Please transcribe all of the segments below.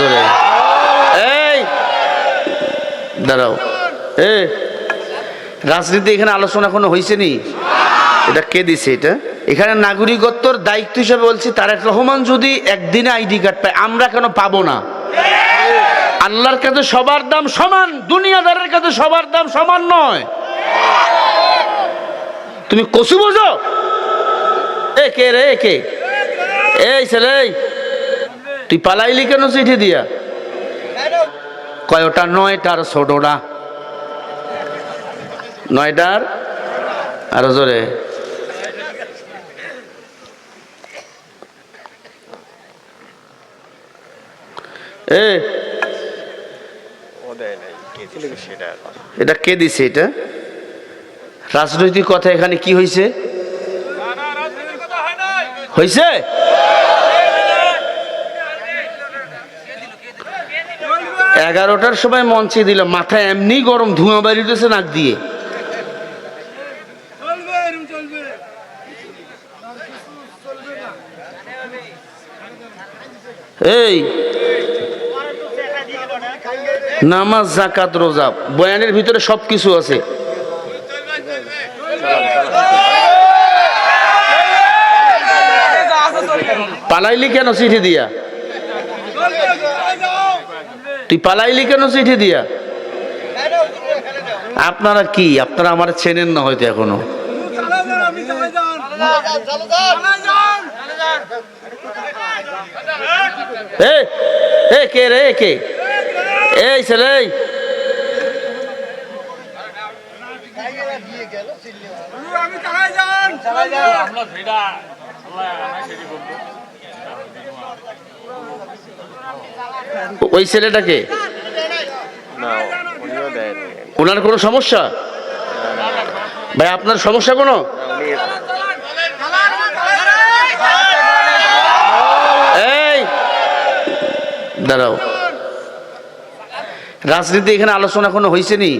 জোরে। এই, দাঁড়াও। এ রাজনীতি এখানে আলোচনা কোনো হয়েছে নি? এটা কে দিছে এটা? এখানে নাগরিকত্বর দায়িত্ব হিসেবে বলছি তারেক রহমান যদি একদিনে আইডি কার্ড পায়, আমরা কেন পাবো না? আল্লাহর কাছে সবার দাম সমান, দুনিয়াদারের কাছে সবার দাম সমান নয়। তুমি কসু বোঝো? এ কে রে কে? এই ছেলে তুই পালাইলি কেন চিঠি দিয়া? কয়টা নয়টার ছোটটা নয়টার? আরও জোরে। এ এটা কে দিছে এটা? রাজনৈতিক কথা এখানে কি হয়েছে হয়েছে এগারোটার সময় মঞ্চে দিল মাথায় এমনি গরম ধোঁয়া বাড়িতেছে নাক দিয়ে। এই নামাজ জাকাত রোজা বয়ানের ভিতরে সব কিছু আছে। পালাইলি কেন চিঠি দিয়া? তুই পালাইলি কেন চিঠি দিয়া? আপনারা কি? আপনারা আমার চেনেন না হয়তো এখনও। চালা যান আপনি চালা যান চালা যান এ কে রে কে? এই ছেলে আমি যান। যান। উনিও ছেলেটাকে ওনার কোনো সমস্যা? ভাই আপনার সমস্যা কোনো? এই দাঁড়াও। রাজনীতি এখানে আলোচনা কোনো হয়েছে নি?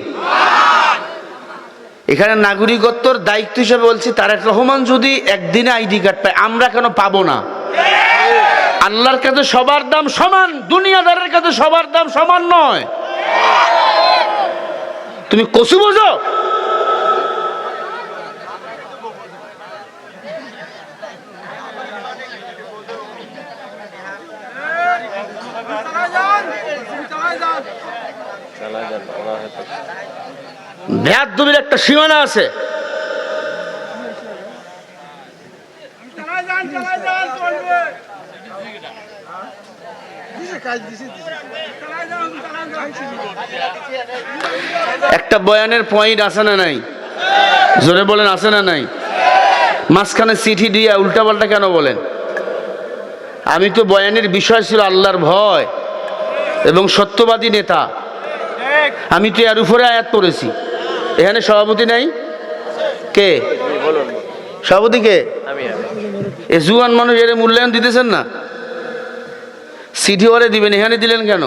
এখানে নাগরিকত্বর দায়িত্ব হিসেবে বলছি তারেক রহমান যদি একদিনে আইডি কার্ড পায় আমরা কেন পাবো না? আল্লাহর কাছে সবার দাম সমান, দুনিয়াদারের কাছে সবার দাম সমান নয়। তুমি কসু বোঝো? একটা সীমানা আছে চালা যান চালা যান চলবে একটা বয়ানের পয়েন্ট আছে না নাই? জোরে বলেন আছে না নাই? মাঝখানে চিঠি দিয়ে উল্টাপাল্টা কেন বলেন? আমি তো বয়ানের বিষয় ছিল আল্লাহর ভয় এবং সত্যবাদী নেতা। আমি তো এর উপরে আয়াত করেছি এখানে সভাপতি নাই? কে? সভাপতি কে? এ জুয়ান মানুষ এর মূল্যায়ন দিতেছেন না? চিঠি ওরে দিবেন, এখানে দিলেন কেন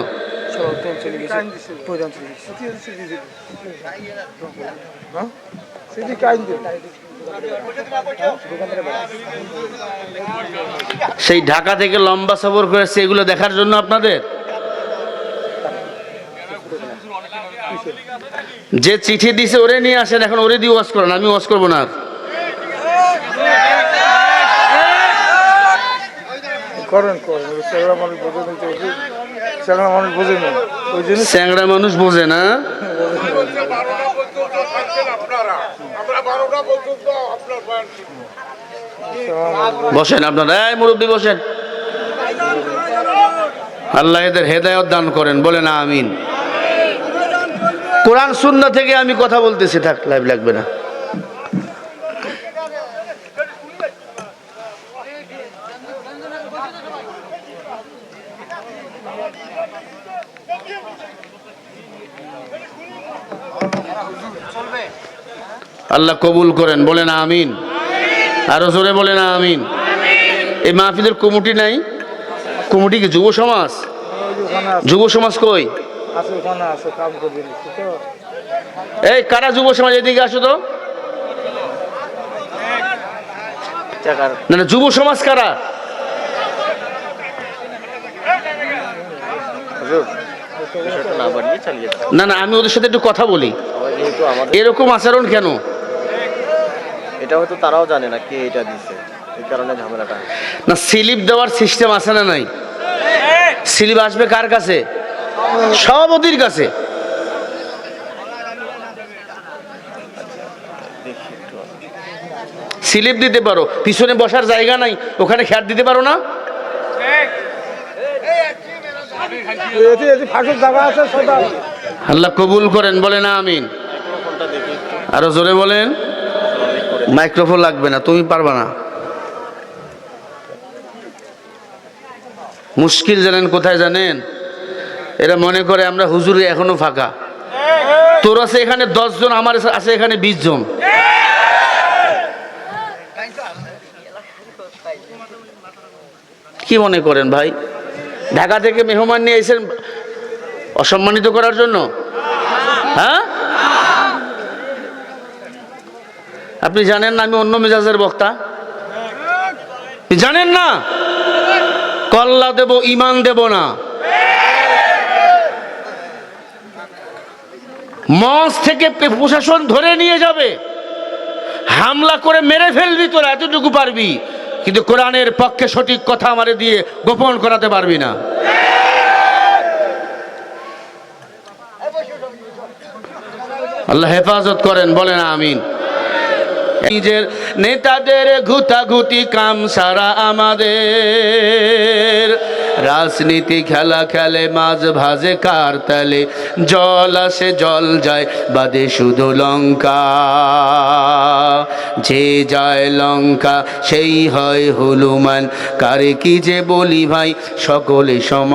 সেই ঢাকা থেকে লম্বা সফর করেছে এগুলো দেখার জন্য আপনাদের যে চিঠি দিছে, ওরে নিয়ে আসেন, এখন ওরে দিয়ে ওয়াশ করেন, আমি ওয়াশ করব না আর। করেন স্যাংরা মানুষ বোঝে না বসেন আপনারা, এই মুরব্বী বসেন। আল্লাহ এদের হেদায়ত দান করেন বলে না আমিন। কোরআন শূন্য থেকে আমি কথা বলতেছি, থাক, লাইভ লাগবে না। আল্লাহ কবুল করেন বলে না আমিন। আরও জোরে বলে না আমিন। এই মাহফিলের কমিটি নাই? কমিটি কি যুব সমাজ? যুব সমাজ কই? এই কারা যুব সমাজ এদিকে আসো তো। না না যুব সমাজ কারা? না না আমি ওদের সাথে একটু কথা বলি। এরকম আচরণ কেন? এটা হয়তো তারাও জানে না কে এটা দিছে। এই কারণে ঝামেলাটা না, স্লিপ দেওয়ার সিস্টেম আছে না নাই? স্লিপ আসবে কার কাছে? সভাপতির কাছে। স্লিপ দিতে পারো। পিছনে বসার জায়গা নাই, ওখানে খ্যাট দিতে পারো না? আল্লাহ কবুল করেন বলে না আমিন। আরও জোরে বলেন। মাইক্রোফোন লাগবে না, তুমি পারবা না। মুশকিল জানেন, কোথায় জানেন? এরা মনে করে আমরা হুজুরে এখনও ফাঁকা। তোর আছে এখানে জন, আমার আছে এখানে বিশ জন। কি মনে করেন ভাই? ঢাকা থেকে মেহমান নিয়ে এসেছেন অসম্মানিত করার জন্য? হ্যাঁ? আপনি জানেন না আমি অন্য মেজাজের বক্তা? জানেন না? কল্লা দেব, ইমান দেব না। মঞ্চ থেকে প্রশাসন ধরে নিয়ে যাবে। হামলা করে মেরে ফেলবি তোরা, এতটুকু পারবি। কিন্তু কোরআনের পক্ষে সঠিক কথা আমারে দিয়ে গোপন করাতে পারবি না। আল্লাহ হেফাজত করেন, বলেন আমিন। নিজের নেতাদের ঘুতাঘুতি কাম সারা আমাদের। রাজনীতি খেলা খেলে মাঝ ভাজে কার তালে? জল আসে, জল যায়, বাদে শুধু লঙ্কা। যে যায় লঙ্কা, সেই হয় হলুমান কারে কি যে বলি ভাই, সকলে সমান।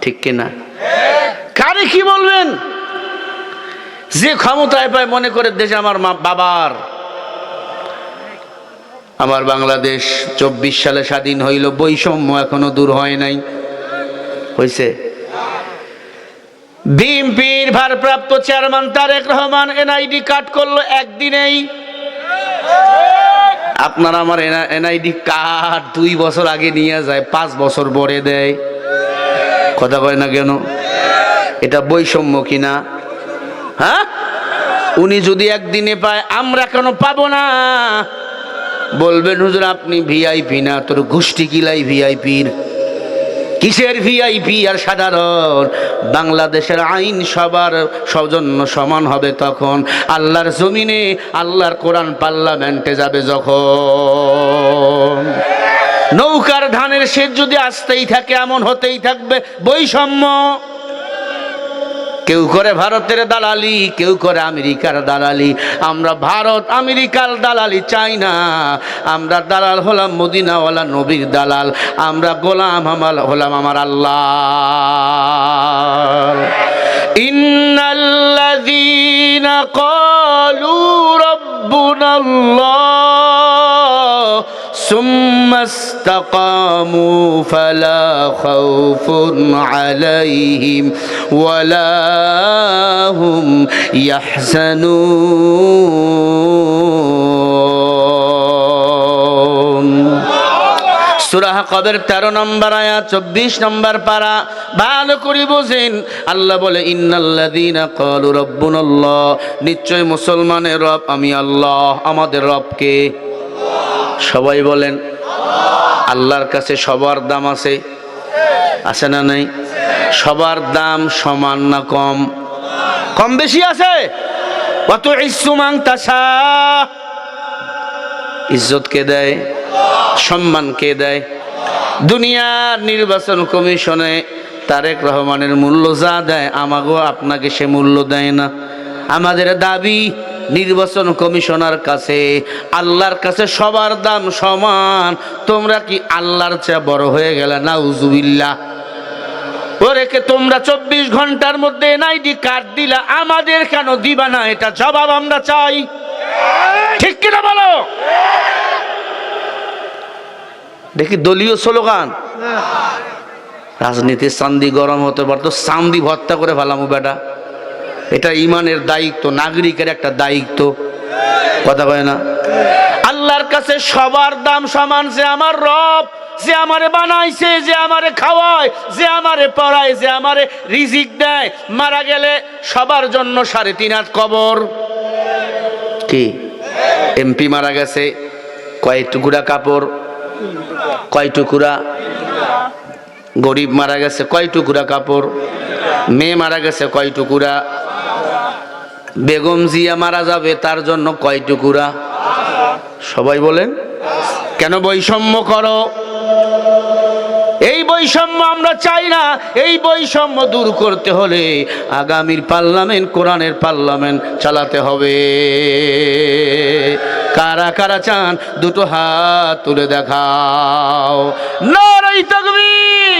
ঠিক কিনা? কারে কি বলবেন? যে ক্ষমতায় পায় মনে করে দেশ আমার মা, বাবার। আমার বাংলাদেশ চব্বিশ সালে স্বাধীন হইল, বৈষম্য এখনও দূর হয় নাই। হয়েছে বিএনপির ভারপ্রাপ্ত chairman Tarique Rahman NID card করল একদিনেই। আপনার আমার এনআইডি কার্ড দুই বছর আগে নিয়ে যায়, পাঁচ বছর পরে দেয়। কথা কয় না কেন? এটা বৈষম্য কিনা? হ্যাঁ? উনি যদি একদিনে পায়, আমরা কেন পাবো না? বলবেন, হুজুর, আপনি ভিআইপি না, তোর গোষ্ঠী কিলাই ভিআইপির কিসের ভিআইপি আর সাধারণ, বাংলাদেশের আইন সবার সৌজন্য সমান হবে তখন। আল্লাহর জমিনে, আল্লাহর কোরআন পার্লামেন্টে যাবে যখন। নৌকার ধানের শেষ যদি আসতেই থাকে, এমন হতেই থাকবে বৈষম্য। কেউ করে ভারতের দালালি, কেউ করে আমেরিকার দালালি। আমরা ভারত, আমেরিকার দালালি চাই না। আমরা দালাল হলাম, মদিনাওয়ালা নবীর দালাল। আমরা গোলাম আমার, হলাম আমার আল্লাহ। ইন্নাল্লাযীনা ক্বালু ثم استقاموا فلا خوف عليهم ولا هم يحزنون সুরাহ কবের তেরো নম্বর আয়া চব্বিশ নম্বর পারা ভালো করে বোঝেন আল্লাহ বলে ইন্নাল্লাযীনা ক্বালু রাব্বুনাল্লাহ নিশ্চয় মুসলমানের রব আমি আল্লাহ আমাদের রবকে সবাই বলেন আল্লাহর কাছে সবার দাম আছে। আছে না নাই? সবার দাম সমান না কম? কম বেশি আছে? কত ইসুমাং তাসা ইজ্জত কে দেয়? সম্মান কে দেয়? দুনিয়ার নির্বাচন কমিশনে তারেক রহমানের মূল্য যা দেয় আমাগো আপনাকে সে মূল্য দেয় না। আমাদের দাবি নির্বাচন কমিশনার কাছে, আল্লাহর কাছে সবার দাম সমান। তোমরা কি আল্লাহর চেয়ে বড় হয়ে গেলে? না উজুবিল্লা ওরেকে তোমরা চব্বিশ ঘণ্টার মধ্যে এনআইডি কার্ড দিলা আমাদের কেন দিবা না? এটা জবাব আমরা চাই। ঠিক কিনা বলো? দেখি দলীয় স্লোগান। রাজনীতির চান্দি গরম হতে পারতো চান্দি ভর্তা করে ফেলামু বেটা। এটা ইমানের দায়িত্ব, নাগরিকের একটা দায়িত্ব। কথা কয় না? আল্লাহর কাছে সবার দাম সমান, যে আমার রব, যে আমারে বানাইছে, যে আমারে খাওয়ায়, যে আমারে পড়ায়, যে আমারে রিজিক দেয়, মারা গেলে সবার জন্য সাড়ে তিন হাত কবর। কি? এমপি মারা গেছে, কয় টুকুরা কাপড়? কয় টুকুরা? গরিব মারা গেছে, কয় টুকুরা কাপড়? মেয়ে মারা গেছে, কয় টুকুরা? বেগম জিয়া মারা যাবে, তার জন্য কয় টুকুরা? সবাই বলেন। কেন বৈষম্য করো? এই বৈষম্য আমরা চাই না। এই বৈষম্য দূর করতে হলে আগামীর পার্লামেন্ট, কোরআনের পার্লামেন্ট চালাতে হবে। কারা কারা চান, দুটো হাত তুলে দেখাও। নারাই তকবীর।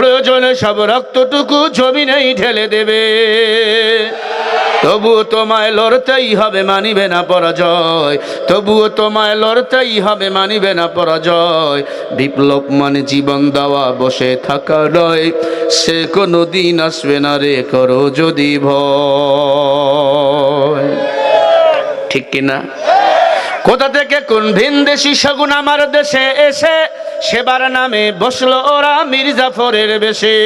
প্রয়োজনে সব রক্তটুকু জমিনেই ঢেলে দেবে। তবুও তোমায় লড়তেই হবে, মানিবে না পরাজয়। তবুও তোমায় লড়তেই হবে, মানিবে না পরাজয়। বিপ্লব মানে জীবন দেওয়া, বসে থাকা নয়। সে কোনো দিন আসবে না রে, করো যদি ভয়। ঠিক কিনা? কোথা থেকে কোন ভিন দেশি শগুন আমার দেশে এসে সেবার নামে বসল ওরা মির্জাফরের বেশে।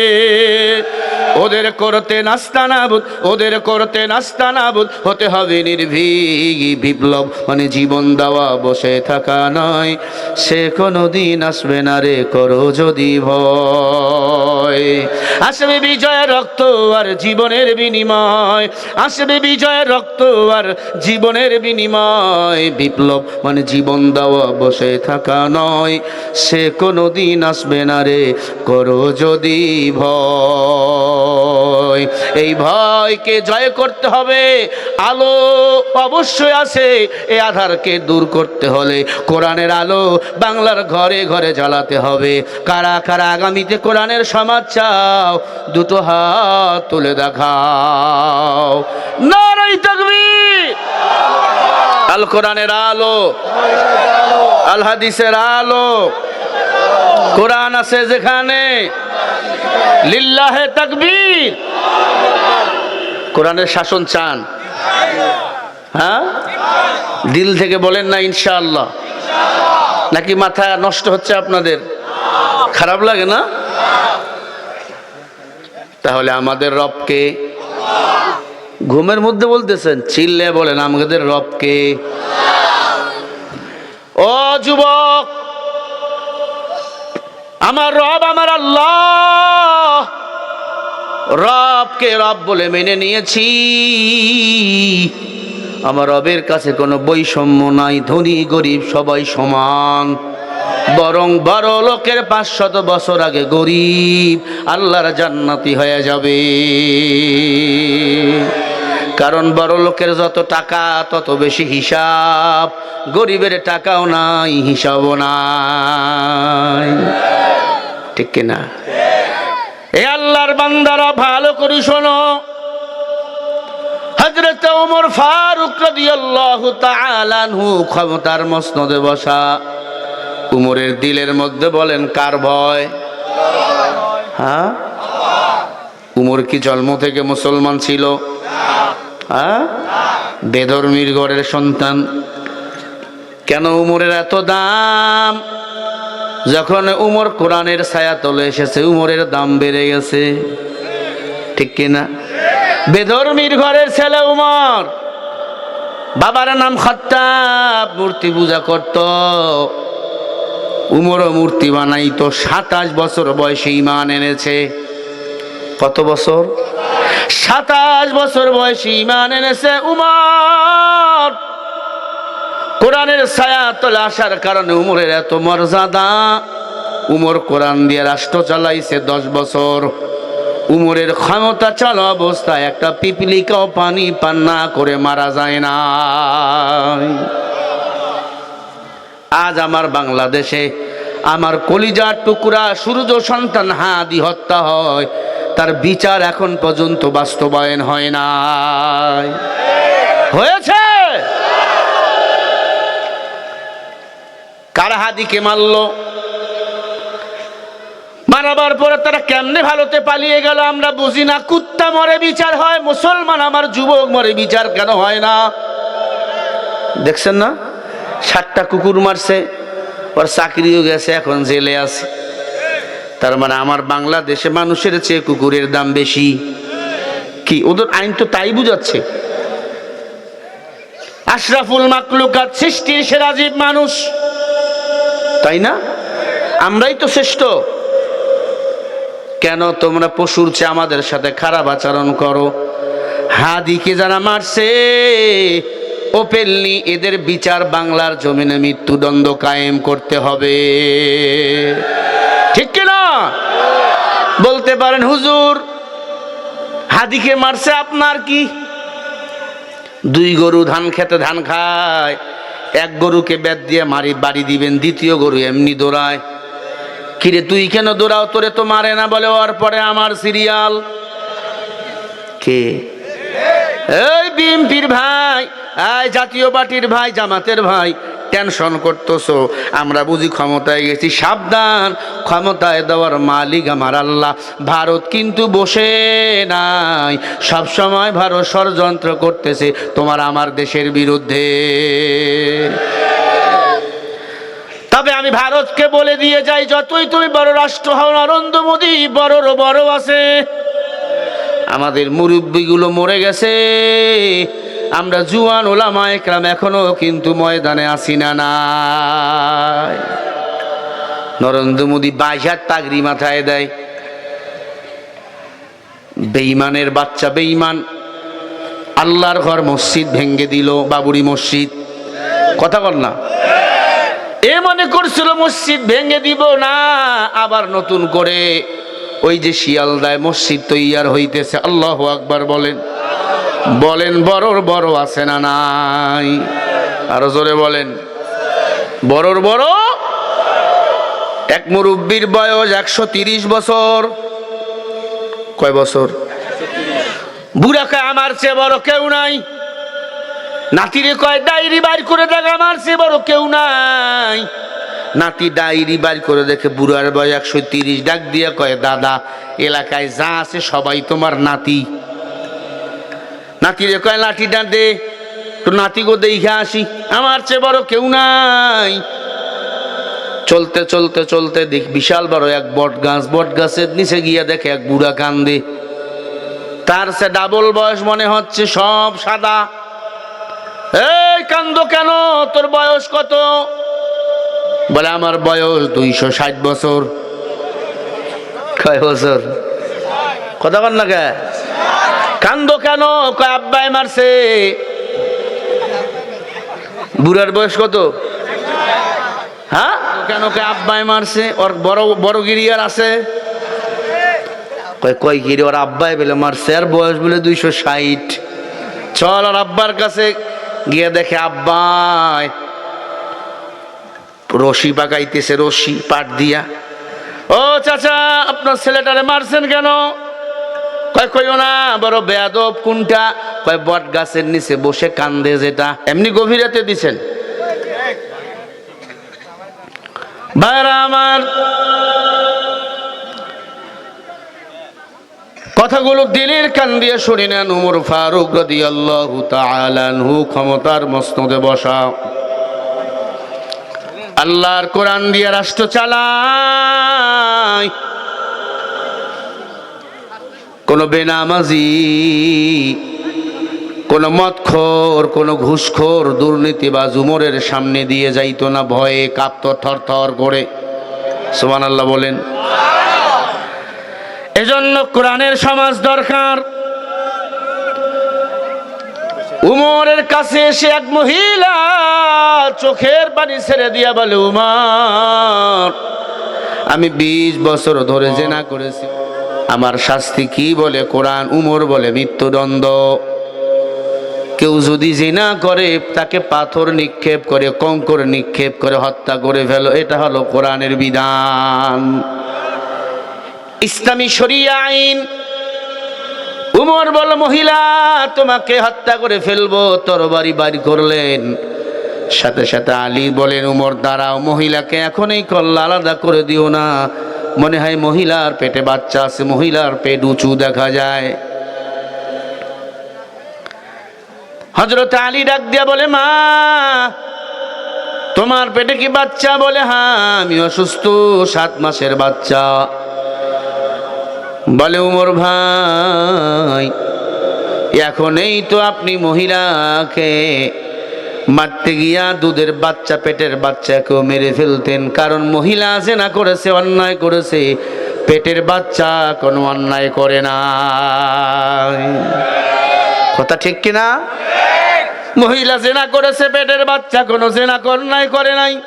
ওদের করতে নাস্তানাবুদ ওদের করতে নাস্তানাবুদ হতে হবে নির্ভীক বিপ্লব। মানে জীবন দেওয়া, বসে থাকা নয়। সে কোনো দিন আসবে না রে, করো যদি ভয়। আসবে বিজয়ের রক্ত আর জীবনের বিনিময়। আসবে বিজয়ের রক্ত আর জীবনের বিনিময়। বিপ্লব মানে জীবন দেওয়া, বসে থাকা নয়। সে কোনো দিন আসবে না রে, করো যদি ভয়। এই ভয়কে জয় করতে হবে। আলো অবশ্যই আছে এই আধারকে দূর করতে হলে কোরআনের আলো বাংলার ঘরে ঘরে জ্বালাতে হবে। কারা কারা আগামীতে কোরআনের সমাজ চাও, দুটো হাত তুলে দেখাও। নারাই তাকবীর। আল কোরআনের আলো, আল হাদিসের আলো। কোরআন আছে যেখানে লিল্লাহে তাকবীর। কোরআনের শাসন চান। হ্যাঁ? দিল থেকে বলেন না, ইনশাআল্লাহ। নাকি মাথা নষ্ট হচ্ছে আপনাদের? খারাপ লাগে না? তাহলে আমাদের রবকে ঘুমের মধ্যে বলতেছেন, চিল্লে বলেন আমাদের রবকে। ও যুবক আমার রব আমার আল্লাহ। রবকে রব বলে মেনে নিয়েছি। আমার রবের কাছে কোনো বৈষম্য নাই, ধনী, গরিব, সবাই সমান। বরং বড় লোকের পাঁচশত বছর আগে গরিব আল্লাহর জান্নাতি হয়ে যাবে। কারণ বড় লোকের যত টাকা, তত বেশি হিসাব। গরিবের টাকাও নাই, হিসাবও নাই। ঠিক কিনা? এ আল্লাহর বান্দারা ভালো করে শোনো। আনহু ক্ষমতার বসা। উমরের দিলের মধ্যে বলেন, কার ভয়? হ্যাঁ? উমর কি জন্ম থেকে মুসলমান ছিল? হ্যাঁ? বেধর্মীর ঘরের সন্তান। কেন উমরের এত দাম? যখন উমর কোরআনের ছায়া তলে এসেছে, উমরের দাম বেড়ে গেছে। ঠিক কিনা? বেধর্মীর ঘরের ছেলে উমর। বাবার নাম খত্তাব, মূর্তি পূজা করত। উমরও মূর্তি বানাইতো। সাতাশ বছর বয়সে ইমান এনেছে। কত বছর? সাতাশ বছর বয়সে ইমান এনেছে উমর। কোরআনের ছায়া তলে আসার কারণে উমরের এত মর্যাদা। উমর কোরআন দিয়ে রাষ্ট্র চালাইছে দশ বছর। উমরের ক্ষমতা চাল অবস্থায় একটা পিপিলিকাও পানি পান না করে মারা যায় না। আজ আমার বাংলাদেশে আমার কলিজার টুকরা সূর্য সন্তান হাদি হত্যা হয়। তার বিচার এখন পর্যন্ত বাস্তবায়ন হয় না হয়েছে? হাদিকে মারলো। মারাবার পরে তারা কেমনে ভালোতে পালিয়ে গেল আমরা বুঝি না। কুত্তা মরে বিচার হয়, মুসলমান আমার যুবক মরে বিচার কেন হয় না? দেখছেন না? ষাটটা কুকুর মারছে, ওর চাকরিও গেছে, এখন জেলে আছে। তার মানে আমার বাংলাদেশে মানুষের চেয়ে কুকুরের দাম বেশি। কি, ওদের আইন তো তাই বুঝাচ্ছে। আশরাফুল মাকলুকাত সৃষ্টির সেরা জীব মানুষ। তাই না? আমরাই তো শ্রেষ্ঠ। কেন তোমরা পশুর চেয়ে আমাদের সাথে খারাপ আচরণ করো? হাদিকে যারা মারছে ওপেনলি এদের বিচার বাংলার জমিনে মৃত্যুদণ্ড কায়েম করতে হবে। ঠিক কিনা বলতে পারেন, হুজুর, হাদিকে মারছে আপনার কি? দুই গরু ধান খেতে ধান খায় এক গরুকে বেদ দিয়ে মারি, বাড়ি দিবেন, দ্বিতীয় গরু এমনি দৌড়ায়। কিরে, তুই কেন দৌড়াও? তোরে তো মারে না বলে ওর পরে আমার সিরিয়াল। কে? এই বিএমপির ভাই, এই জাতীয় পার্টির ভাই, জামাতের ভাই টেনশন করতেছো? আমরা বুঝি ক্ষমতায় গেছি। সাবধান, ক্ষমতায় দেওয়ার মালিক আমার আল্লাহ। ভারত কিন্তু বসে নাই। সব সময় ভারত ষড়যন্ত্র করতেছে। তোমার আমার দেশের বিরুদ্ধে। তবে আমি ভারতকে বলে দিয়ে যাই, যতই তুমি বড় রাষ্ট্র হও নরেন্দ্র মোদী বড়র বড় আছে। আমাদের মুরব্বীগুলো মরে গেছে। আমরা জুয়ান ওলামা একরাম এখনও কিন্তু ময়দানে আসি না নাই। নরেন্দ্র মোদী বাইশ হাজার তাগরি মাথায় দেয়। বেইমানের বাচ্চা বেইমান আল্লাহর ঘর মসজিদ ভেঙ্গে দিল বাবুরি মসজিদ। কথা বল না। এ মনে করছিল মসজিদ ভেঙে দিব না, আবার নতুন করে। ওই যে শিয়ালদায় মসজিদ তৈয়ার হইতেছে, আল্লাহ আকবার বলেন। বলেন বড়র বড় আছে না নাই? আরও জোরে বলেন। বড়র বড়? এক মুরব্বীর বয়স একশো তিরিশ বছর। কয় বছর? বুড়াকে আমার চেয়ে বড় কেউ নাই। নাতিরে কয় ডায়েরি বাইর করে দেখ, আমার চেয়ে বড় কেউ নাই। নাতি ডায়েরি বাইর করে দেখে বুড়ার বয়স একশো তিরিশ। ডাক দিয়ে কয়, দাদা, এলাকায় যা আছে সবাই তোমার নাতি। নাতিরে কয় লাঠিটা দে তো নাতি গো দেখে আসি। আমার চেয়ে বড় কেউ নাই। চলতে চলতে চলতে দেখ, বিশাল বড় এক বট গাছ, বট গাছের নিচে গিয়ে দেখে এক বুড়া কান্দে। তার সে ডাবল বয়স মনে হচ্ছে, সব সাদা। এই, কান্দ কেন? তোর বয়স কত? বলে, আমার বয়স দুইশো ষাট বছর। কয় বছর? কথা বল না কে? কান্দ কেন? কয় আব্বাই মারছে। বুড়ার বয়স কত? হ্যাঁ? কেন কয় আব্বাই মারছে? ওর বড় বড় গিরিয়ার আছে। কয় কয় গিরি ওর আব্বাই বলে মারছে আর বয়স বলে দুইশো ষাট। চল আর আব্বার কাছে গিয়ে দেখে আব্বাই রশি পাকাইতেছে রশি পাট দিয়া। ও চাচা আপনার ছেলেটারে মারছেন কেন? কয় না, বড় বেয়াদব কোনটা? কয়, বট গাছের নিচে বসে কান্দে যেটা। এমনি গভীরাতে দিছেন। ভাইরা আমার, কথাগুলো দিলের কান দিয়ে শুনি নেন উমর ফারুক রদি আল্লাহ ক্ষমতার মসনদে বসা। আল্লাহর কোরআন দিয়ে রাষ্ট্র চালায়। কোন বেনামাজি, কোন মদখোর, কোন ঘুষখোর দুর্নীতি বা জুমরের সামনে দিয়ে যাইত না, ভয়ে কাঁপতো থর থর করে। সোমান আল্লাহ বলেন। এজন্য কোরআনের সমাজ দরকার। উমরের কাছে এসে এক মহিলা চোখের পানি ছেড়ে দিয়া বলে, উমর, আমি বিশ বছর ধরে জেনা করেছি। আমার শাস্তি কি বলে কোরআন উমর বলে মৃত্যুদণ্ড? কেউ যদি জিনা করে, তাকে পাথর নিক্ষেপ করে, কঙ্কর নিক্ষেপ করে হত্যা করে ফেলো, এটা হলো কোরআনের বিধান। ইসলামী শরিয়া আইন। উমর বল, মহিলা, তোমাকে হত্যা করে ফেলব তরবারি বাড়ি করলেন। সাথে সাথে আলী বলেন, উমর, দাঁড়াও, মহিলাকে এখনই কল্লা আলাদা করে দিও না। মনে হয় মহিলার পেটে বাচ্চা আছে, মহিলার পেট উঁচু দেখা যায়। হজরত আলী ডাক দিয়া বলে, মা, তোমার পেটে কি বাচ্চা? বলে হ্যাঁ আমি অসুস্থ, সাত মাসের বাচ্চা। বলে, উমর ভাই, এখন এই তো আপনি মহিলাকে মারতে গিয়া দুধের বাচ্চা, পেটের বাচ্চাকেও মেরে ফেলতেন। কারণ মহিলা জেনা করেছে, অন্যায় করেছে। পেটের বাচ্চা কোনো অন্যায় করে না। কথা ঠিক কিনা? মহিলা জেনা করেছে, পেটের বাচ্চা কোনো জেনা অন্যায় করে নাই।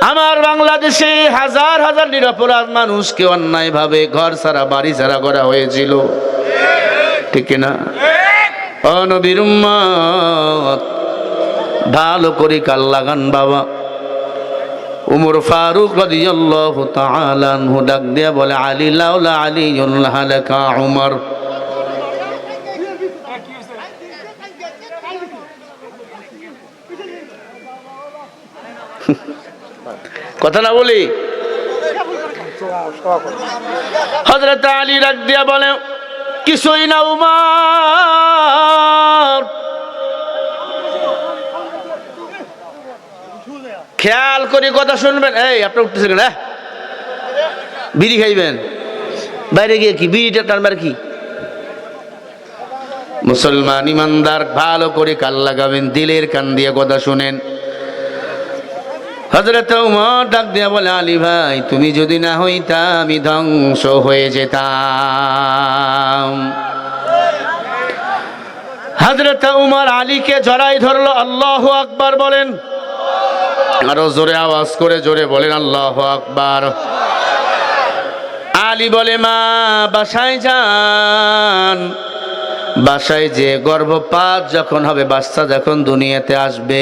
আমার বাংলাদেশে হাজার হাজার নিরপরাধ মানুষকে অন্যায় ভাবে ঘর ছাড়া, বাড়ি ছাড়া করা হয়েছিল। ঠিক না অনবীর ভালো করে কাল লাগান বাবা। উমর ফারুক রাদিয়াল্লাহু তাআলা আনহু ডাক দিয়া বলে, আলী লাউলা আলী হালাকা উমর। কথা না বলি? হজরত আলী রাখ দিয়া বলে, কিছুই না উমার। খেয়াল করে কথা শুনবেন। এই আপনি উঠতেছেন কেন? বিড়ি খাইবেন। বাইরে গিয়ে কি? বিড়িটা টানবার কি? মুসলমান ইমানদার, ভালো করে কাল লাগাবেন, দিলের কান দিয়ে কথা শুনেন। হজরত উমর ডাক দিয়া বলে, আলী ভাই, তুমি যদি না হইতা, আমি ধ্বংস হয়ে যেতাম। হজরত উমর আলীকে জড়াই ধরলো, আল্লাহ আকবার, বলেন। আরও জোরে আওয়াজ করে জোরে বলেন, আল্লাহ আকবার। আলী বলে, মা, বাসায় যান। বাসায় যে গর্ভপাত যখন হবে, বাচ্চা যখন দুনিয়াতে আসবে